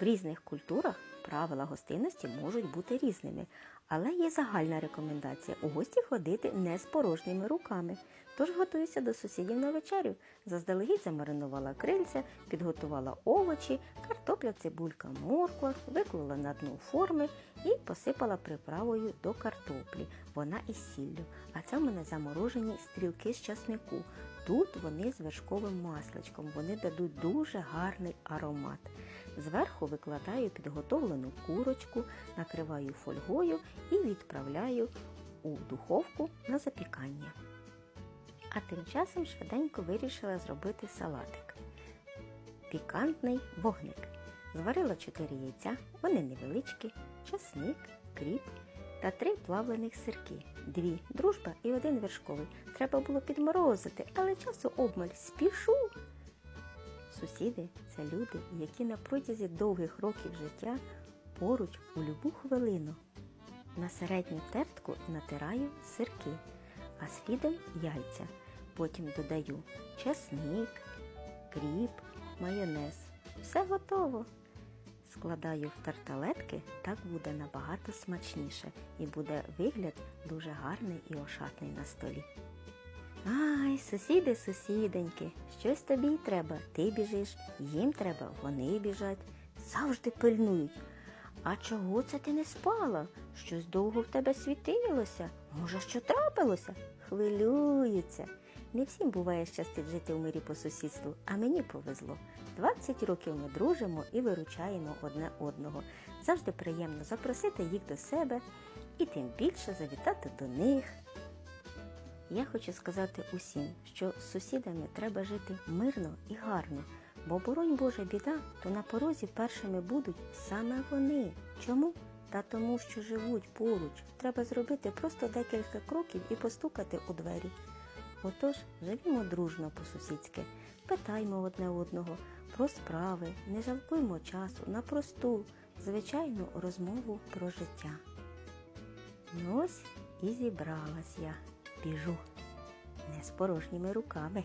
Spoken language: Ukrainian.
В різних культурах правила гостинності можуть бути різними, але є загальна рекомендація у гості ходити не з порожніми руками. Тож готуюся до сусідів на вечерю. Заздалегідь замаринувала крильця, підготувала овочі, картопля, цибулька, морква, виклала на дно форми і посипала приправою до картоплі. Вона із сіллю. А це в мене заморожені стрілки з часнику. Тут вони з вершковим масличком. Вони дадуть дуже гарний аромат. Зверху викладаю підготовлену курочку, накриваю фольгою і відправляю у духовку на запікання. А тим часом швиденько вирішила зробити салатик. Пікантний вогник. Зварила 4 яйця, вони невеличкі, часник, кріп та три плавлених сирки. Дві дружба і один вершковий. Треба було підморозити, але часу обмаль спішу. Сусіди це люди, які на протязі довгих років життя поруч у любу хвилину. На середню тертку натираю сирки, а слідом яйця. Потім додаю чесник, кріп, майонез. Все готово. Складаю в тарталетки, так буде набагато смачніше і буде вигляд дуже гарний і ошатний на столі. Ай, сусіди, сусіденьки, щось тобі й треба. Ти біжиш, їм треба, вони біжать. Завжди пильнують. А чого це ти не спала? Щось довго в тебе світилося? Може, що трапилося? Хвилюються. Не всім буває щастить жити в мирі по сусідству, а мені повезло. 20 років ми дружимо і виручаємо одне одного. Завжди приємно запросити їх до себе і тим більше завітати до них. Я хочу сказати усім, що з сусідами треба жити мирно і гарно, бо боронь Божа біда, то на порозі першими будуть саме вони. Чому? Та тому, що живуть поруч. Треба зробити просто декілька кроків і постукати у двері. Отож, живімо дружно по-сусідськи, питаймо одне одного про справи, не жалкуймо часу на просту, звичайну розмову про життя. Ну ось і зібралась я, біжу, не з порожніми руками.